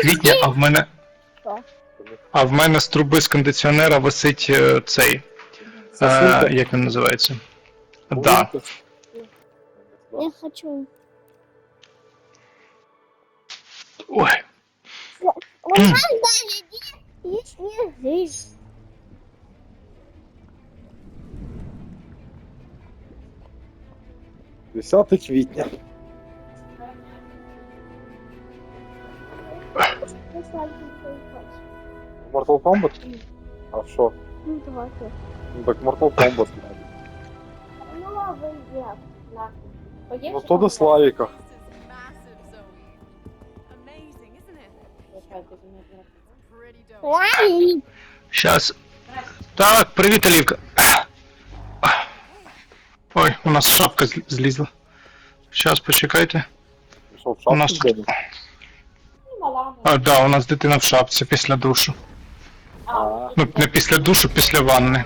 квітня, а в мене. А в мене з труби з кондиціонера висить е, цей. Е, Сосулька? як він називається? Да. Я хочу. Ой. У нас даже есть снежи. Десяте квітня. Mortal Kombat? А що? Ну, давайте. Ну так Mortal Kombat. Ну, ладно, я. На. Поїж, Ну то до Славіка. Ай, Щас. Так, привіт, Олівка. Ой, у нас шапка зл- злізла. Щас, почекайте. Що, в У нас шапці тут. А, да, у нас дитина в шапці після душу. А, Ну, не після душу, після ванни.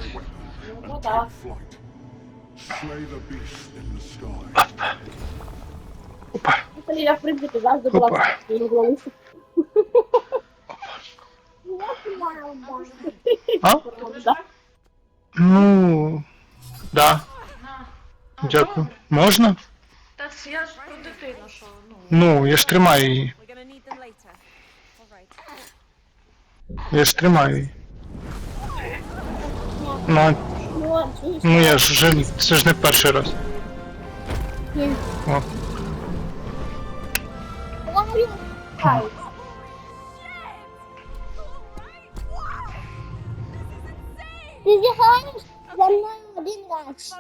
Ну, да. Slay the beast in the sky. Опа. Коли я в принципі завжди була Опа. в. А? Ну. Да. Дякую. Можна? Та я ж про дитину, що ну. Ну, я ж тримаю її. Я ж тримаю її. Ну, Ну, я ж вже. Це ж не перший раз. О. Ти зіграєш за мною один раз.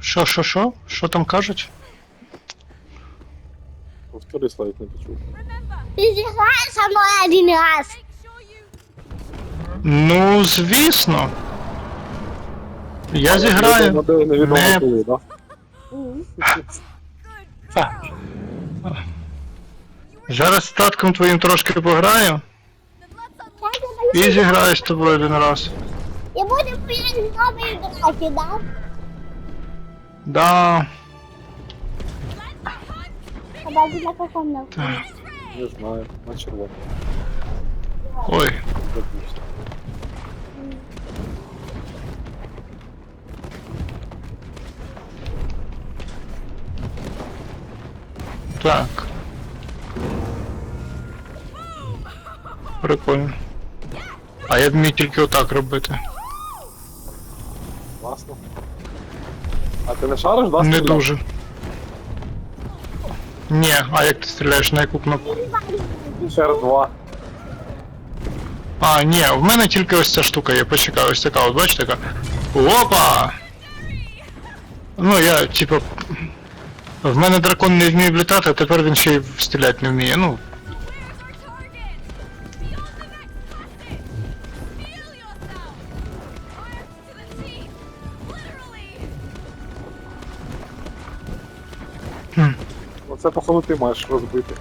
Що, що, що? Що там кажуть? повтори Славік не почув. Ти зіграєш за мною один раз. Ну, звісно. Я зіграю. Невідомо Не. да? Зараз з татком твоїм трошки пограю і зіграю з тобою один раз. І будемо нові графі, да? Да. На? Так. Не знаю, на червоно. Ой. Допустим. Так. Прикольно. А я вмію тільки отак робити. Класно. А ти не шариш, да? Не стріляти? дуже. Ні, а як ти стріляєш на яку кнопку? R2. А, ні, в мене тільки ось ця штука є, почекай, ось така, от бачите така. Опа! Ну я, типа. В мене дракон не вміє влітати, а тепер він ще й стріляти не вміє. Ну, це походу ти маєш розбити.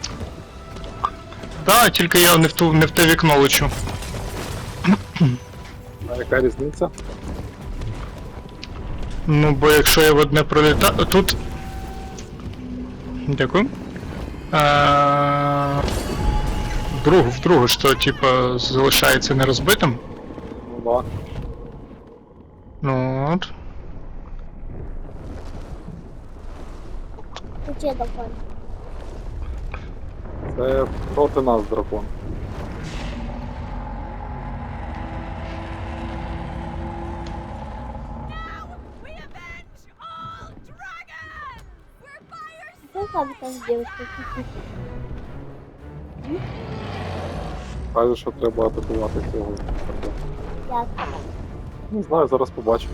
так, тільки я не в ту не в те вікно лечу. А яка різниця? Ну, бо якщо я в одне пролітаю. Тут. Дякую. Е... Другу, в другу, що, типа, залишається нерозбитим. Ну да. Ну от. Чи допомог? Це проти нас дракон. Там там? Каже, що треба атакувати цього. Як? Не знаю, зараз побачимо.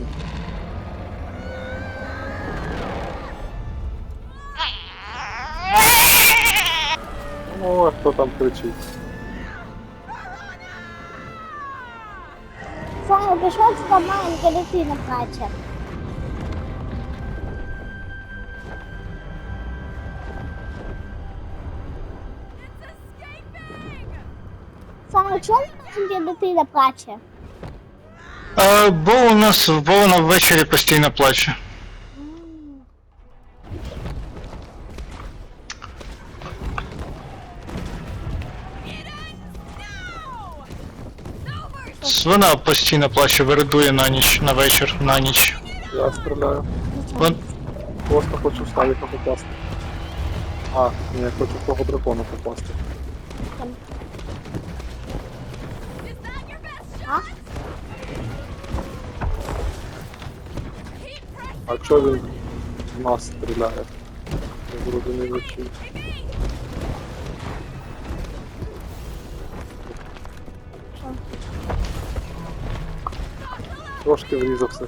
О, хто там кричить? Саме пішов з маленька дитина плаче. Саме чому маленька дитина плаче? Е, бо у нас бо вона ввечері постійно плаче. Свина постійно плаче, виридує на ніч, на вечір, на ніч. Я стріляю. Вон, Просто хочу в Славіка попасти. А, ні, я хочу в того дракона попасти. А? А чо він в нас стріляє? Я не Трошки врізався.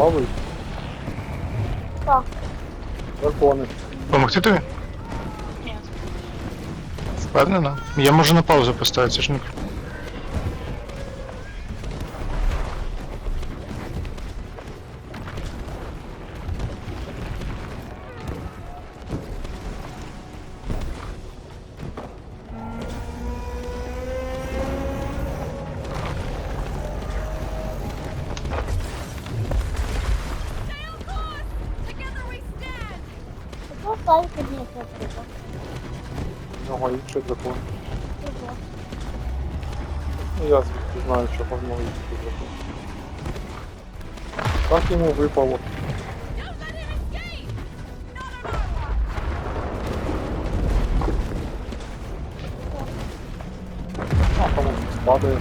Плавають. Хто? Дракони. помогти тобі? Ні. да. Я можу на паузу поставити, це ж не. Stay Треба? У нього інший дракон. Ну я звідки знаю, чого в нього інший дракон. Так йому випало. А там он щось падає.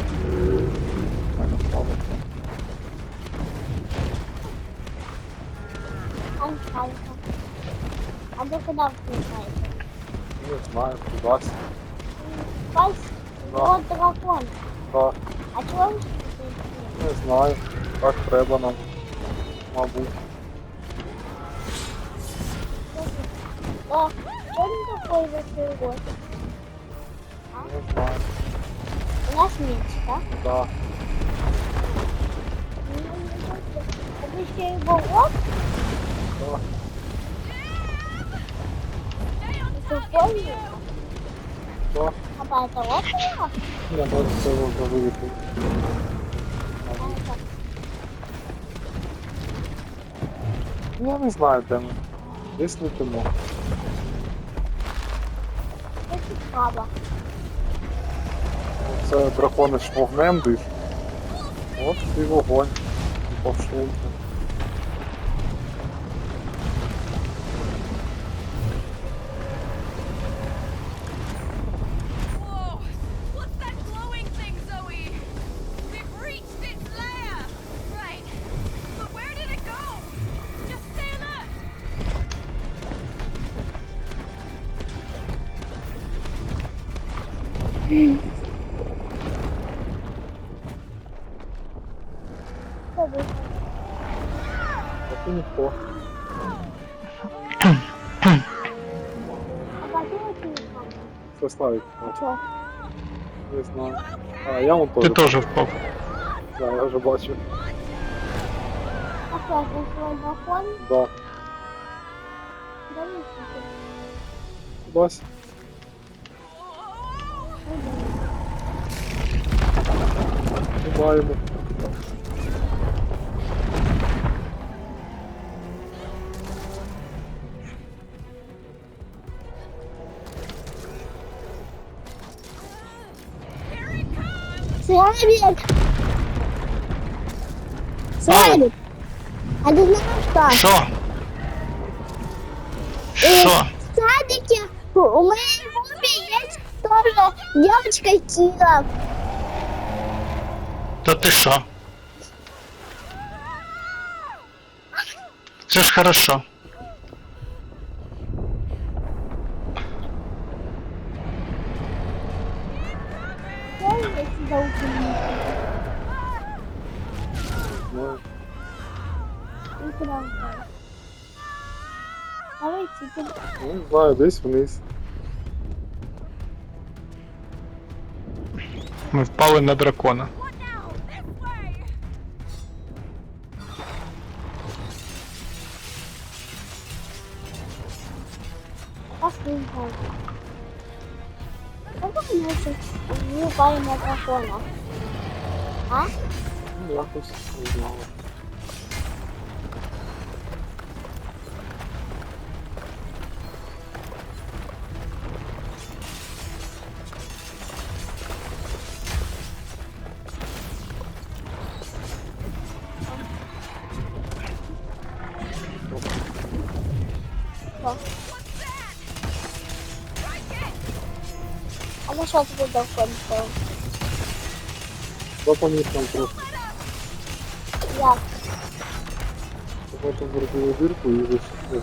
Мене. А ви куди включаєте? Не знаю, кудись. Пась, Да. вот дракон. Да, А чого сюди? не знаю. Так треба нам. Мабуть. Да, что он такой вот Не знаю. У нас меч, да? Да. А вы еще его вот? Да. Это понял? Да. А по это вот его? Я можу це вже виліпити. А это Я не знаю, де ми. Десь летимо. это право. Це дракони ж вогнем диш. От і вогонь. І пошли. Что вы? Так і ніхто. А какой телефон? Це славить. А что? Не знаю. А, я вон Ти теж. теж впав. Да, я вже бачу. А что, это свой дракон? Да. Да не Кидаємо. Славик! Славик! А ты знаешь что? Що? Що? В садике у моей группе есть тоже девочка Кира. Та ти що? Це ж хорошо. Ты- ну, не знаю, десь вниз. Ми впали на дракона. Ми щось вбиваємо дракона. А? Ну, якось не знаю. Тобі дракон зробив? Допоміг нам просто. Як? Потім зробили дирку і вийшли.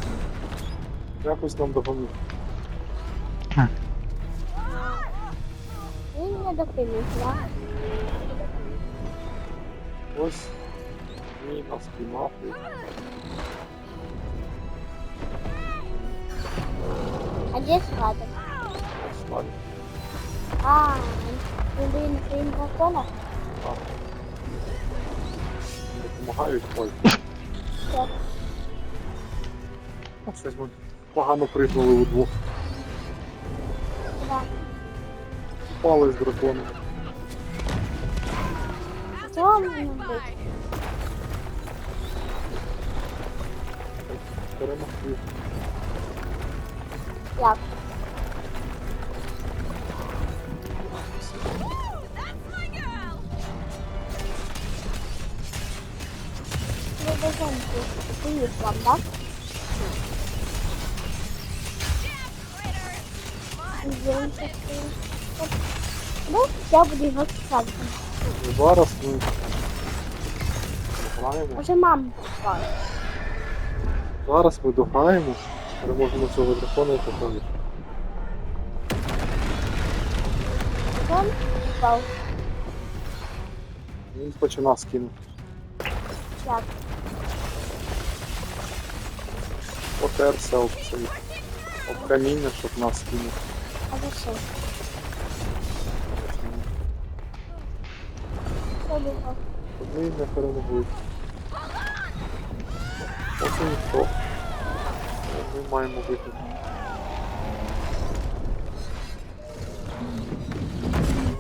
Якось нам допоміг. Він не допоміг, так? Ось він нас піймав. А де складок? славі. А, він він дракона? Допомагають ой. Так. Щось ми погано пригнули удвох. Да. Впали з драконом. Що мені бути? Перемогли. Як? Вам, так? Ну, я буду його. І зараз ми. Може маму чекати. Зараз ми дограємо. Переможемо цього дракона і покажемо. Він впав. Він починав скинути. Як? Потерся об цей об каміння, щоб нас скинути. А за що? Щоб ми не перемогли. Поки ніхто. Ми маємо вийти.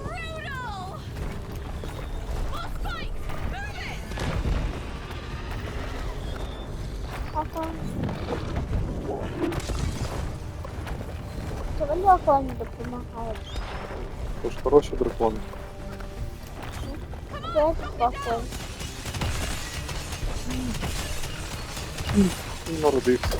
Brutal! Boss дракон допомагає? Тож хороші дракони. Це. Він народився.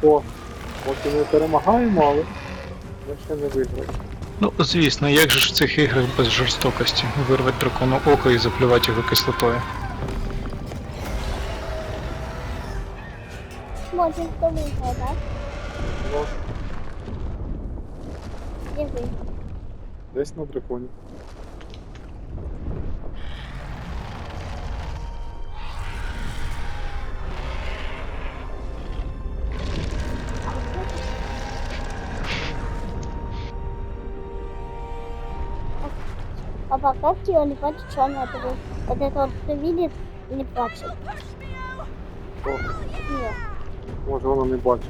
Поки ми перемагаємо, але ми ще не виграли. Ну, звісно, як же ж в цих іграх без жорстокості вирвати дракону око і заплювати його кислотою. Може, хто виграє, так? Ну, Де ви? десь на драконі. Папа, как тебе не плачет, что она это Вот это вот кто видит и не плачет? Нет. Може вона не бачить.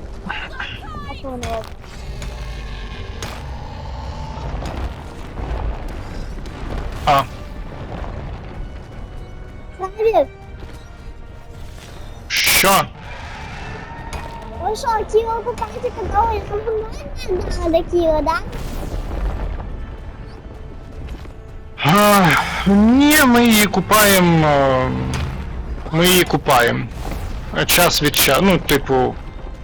А что у него? А, Смотри, що? ну что, Кира попался, когда он надо, Кира, да? А, ні, ми її купаємо. е, Ми її купаємо. Час від часу. Ну, типу,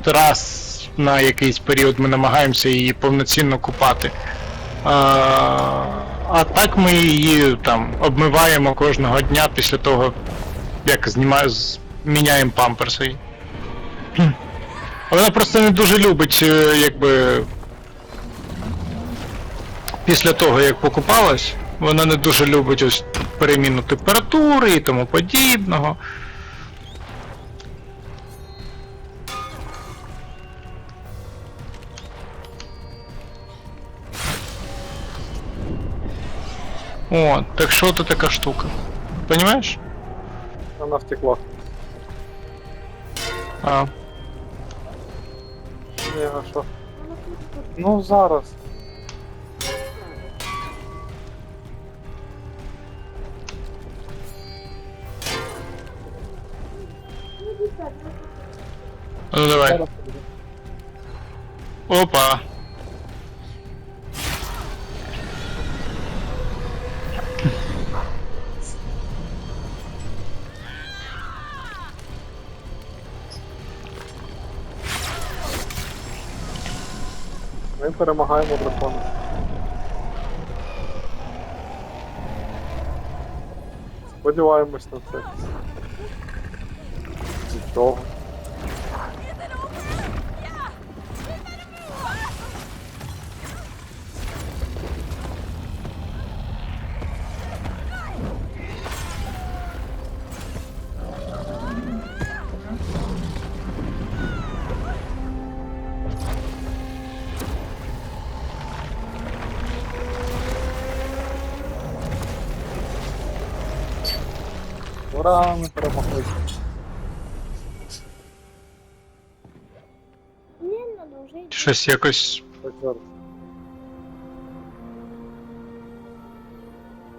раз на якийсь період ми намагаємося її повноцінно купати. А, а так ми її там обмиваємо кожного дня після того, як знімаю, міняємо памперси. Вона просто не дуже любить, е, якби. Після того, як покупалась, вона не дуже любить ось переміну температури і тому подібного. О, так що це така штука? Понимаєш? Вона втекла. А, Ні, а що? Ну зараз. ну давай. Опа. Перемагаємо дракона. Сподіваємось на це. Нічого. Is Ура, ми перемогли. Не надо уже идти. Щось якось. Так зараз.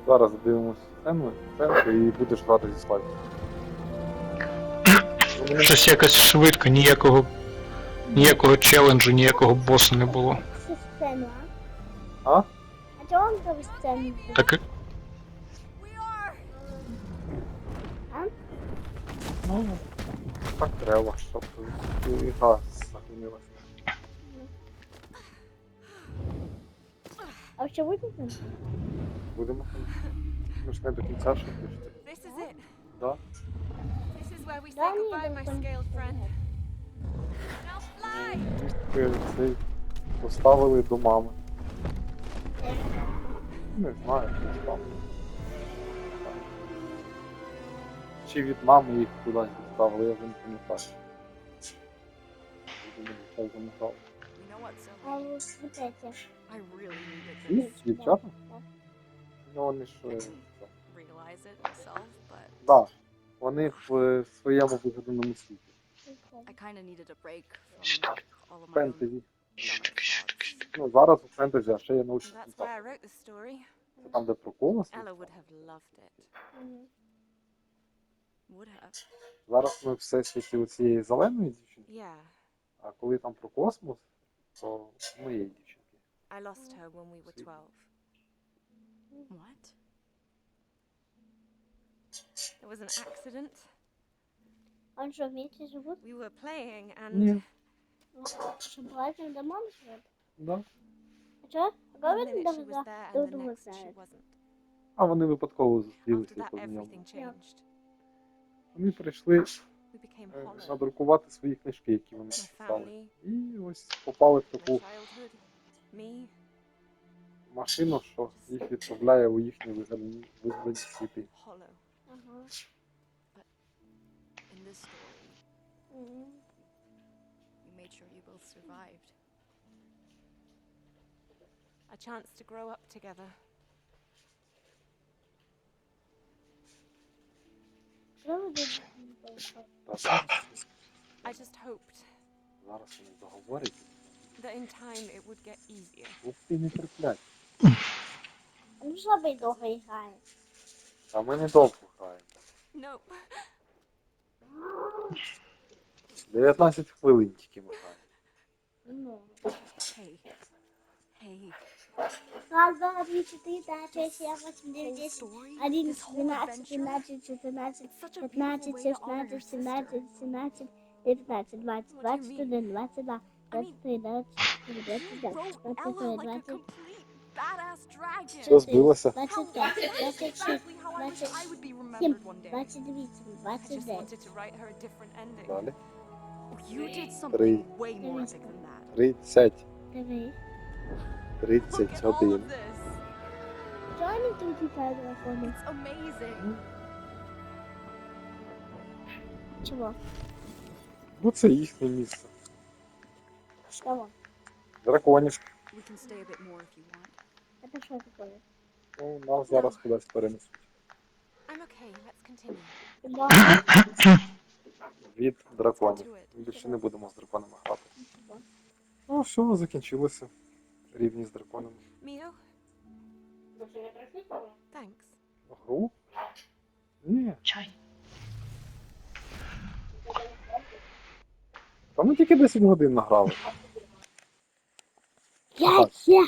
Зараз дивимося сцену, сценку і будеш грати зі слайдом. Щось якось швидко, ніякого. Ніякого челенджу, ніякого босу не було. Всю сцену, а? А? Чего он там сцену? Так We are! А? Ну, так треба, щоб і гра сохранилася. А вообще будет? Будемо. Ми ж не до кінця ще пішли. This is it. Да? This is where we say goodbye, my scaled friend. Now fly! Містки цей поставили до мами. Не знаю, хто ставив. Чи від мами їх кудись доставили, я вже не пам'ятаю. Know what, А вот эти. Ні, дівчата? Ну вони ж. Е, Да. Вони в е, своєму вигаданому світі. Фентезі. Ну, зараз у фентезі, а ще є научна фантастика. Це там, де про колос. Ella would have loved it. Мгм. Would have. Зараз ми в всесвіті у цієї зеленої дівчинки, Yeah. а коли там про космос, то моєї дівчинки. I lost her when we were See. 12. What? There was an accident. Он что, вместе живут? We were playing and Ні. Что, платим домом живут? Да. А что? was да, знают. wasn't. А вони випадково зустрілися і познайомилися. Вони прийшли е, надрукувати свої книжки, які вони писали. І ось попали в таку машину, що їх відправляє у їхні вигадані світи. A chance to grow up together. I just hoped зараз вони заговорять. that in time it would get easier. Ух ти не терплять. Ну что вы долго играем? А ми недовго граємо. Nope. 19 хвилин тільки ми граємо. Ну. Hey. Hey. Раз, два, три, четыре, пять, шесть, семь, восемь, девять, Whole десять, story? одиннадцать, This whole двенадцать, adventure? тринадцать, четырнадцать, It's such a beautiful пятнадцать, way to honor your шестнадцать, sister. семнадцать, семнадцать, девятнадцать, двадцать, What do you двадцать mean? один, двадцать два, I mean, двадцать три, двадцать четыре, двадцать You пять, wrote двадцать Ella три, like a двадцать complete badass dragon. Що збилося? How двадцать пять, epic! That's двадцать шесть, exactly how I wish двадцать I would be семь, remembered one day. двадцать восемь, I двадцать just девять, wanted to write her a different ending. Далі. You did Three. something way more epic than that. 30, Давай. Look at all 31. of this. Что тут летают драконы? It's Ну це їхнє місце. Кого? Драконів. Это что такое? Ну, нас зараз кудись перенесуть. Від драконів. Більше не будемо з драконами грати. Ну, все, закінчилося. Рівні з драконом. Міо. Thanks. Гру? Ні. Чай. Та ми тільки 10 годин награли. Я, я.